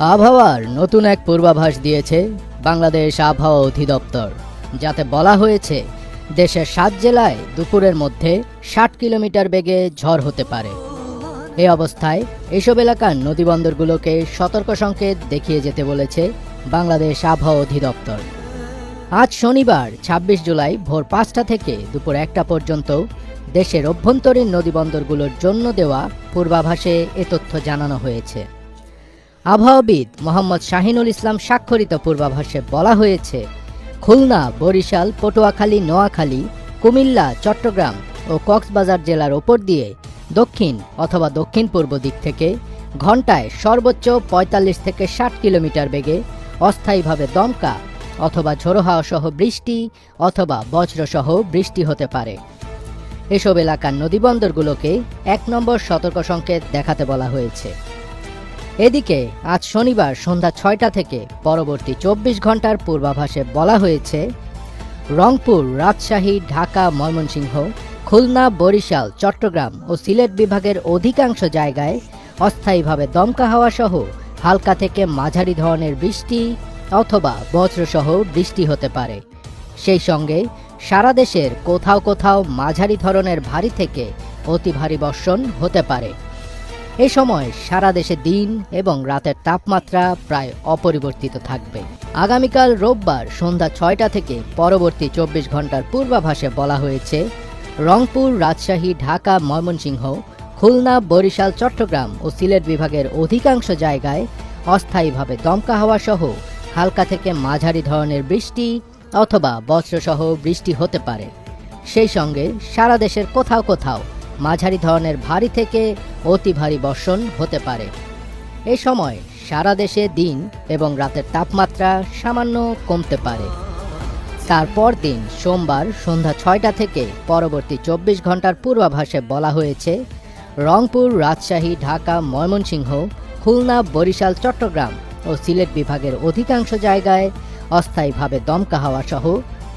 আবহাওয়ার নতুন এক পূর্বাভাস দিয়েছে বাংলাদেশ আবহাওয়া অধিদপ্তর, যাতে বলা হয়েছে দেশের সাত জেলায় দুপুরের মধ্যে ষাট কিলোমিটার বেগে ঝড় হতে পারে। এ অবস্থায় এসব এলাকার নদীবন্দরগুলোকে সতর্ক সংকেত দেখিয়ে যেতে বলেছে বাংলাদেশ আবহাওয়া অধিদপ্তর। আজ শনিবার ২৬ জুলাই ভোর পাঁচটা থেকে দুপুর একটা পর্যন্ত দেশের অভ্যন্তরীণ নদীবন্দরগুলোর জন্য দেওয়া পূর্বাভাসে এ তথ্য জানানো হয়েছে। আবহাওয়াবিদ মোহাম্মদ শাহিনুল ইসলাম স্বাক্ষরিত পূর্বাভাসে বলা হয়েছে, খুলনা, বরিশাল, পটুয়াখালী, নোয়াখালী, কুমিল্লা, চট্টগ্রাম ও কক্সবাজার জেলার ওপর দিয়ে দক্ষিণ অথবা দক্ষিণ পূর্ব দিক থেকে ঘন্টায় সর্বোচ্চ ৪৫ থেকে ষাট কিলোমিটার বেগে অস্থায়ীভাবে দমকা অথবা ঝোড়ো হাওয়া সহ বৃষ্টি অথবা বজ্রসহ বৃষ্টি হতে পারে। এসব এলাকার নদীবন্দরগুলোকে এক নম্বর সতর্ক সংকেত দেখাতে বলা হয়েছে। এদিকে, আজ শনিবার সন্ধ্যা ছয়টা থেকে পরবর্তী চব্বিশ ঘণ্টার পূর্বাভাসে বলা হয়েছে, রংপুর, রাজশাহী, ঢাকা, ময়মনসিংহ, খুলনা, বরিশাল, চট্টগ্রাম ও সিলেট বিভাগের অধিকাংশ জায়গায় অস্থায়ীভাবে দমকা হাওয়া সহ হালকা থেকে মাঝারি ধরনের বৃষ্টি অথবা বজ্রসহ বৃষ্টি হতে পারে। সেই সঙ্গে সারা দেশের কোথাও কোথাও মাঝারি ধরনের ভারী থেকে অতি ভারী বর্ষণ হতে পারে। এ সময় সারা দেশে দিন এবং রাতের তাপমাত্রা প্রায় অপরিবর্তিত থাকবে। আগামীকাল রোববার সন্ধ্যা ছয়টা থেকে পরবর্তী চব্বিশ ঘণ্টার পূর্বাভাসে বলা হয়েছে, রংপুর, রাজশাহী, ঢাকা, ময়মনসিংহ, খুলনা, বরিশাল, চট্টগ্রাম ও সিলেট বিভাগের অধিকাংশ জায়গায় অস্থায়ীভাবে দমকা হাওয়া সহ হালকা থেকে মাঝারি ধরনের বৃষ্টি অথবা বজ্রসহ বৃষ্টি হতে পারে। সেই সঙ্গে সারা দেশের কোথাও কোথাও মাঝারি ধরনের ভারী থেকে অতি ভারী বর্ষণ হতে পারে। এ সময় সারা দেশে দিন এবং রাতের তাপমাত্রা সামান্য কমতে পারে। তারপর দিন সোমবার সন্ধ্যা ছয়টা থেকে পরবর্তী চব্বিশ ঘণ্টার পূর্বাভাসে বলা হয়েছে, রংপুর, রাজশাহী, ঢাকা, ময়মনসিংহ, খুলনা, বরিশাল, চট্টগ্রাম ও সিলেট বিভাগের অধিকাংশ জায়গায় অস্থায়ীভাবে দমকা হাওয়া সহ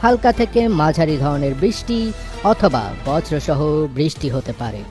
হালকা থেকে মাঝারি ধরনের বৃষ্টি অথবা বজ্রসহ বৃষ্টি হতে পারে।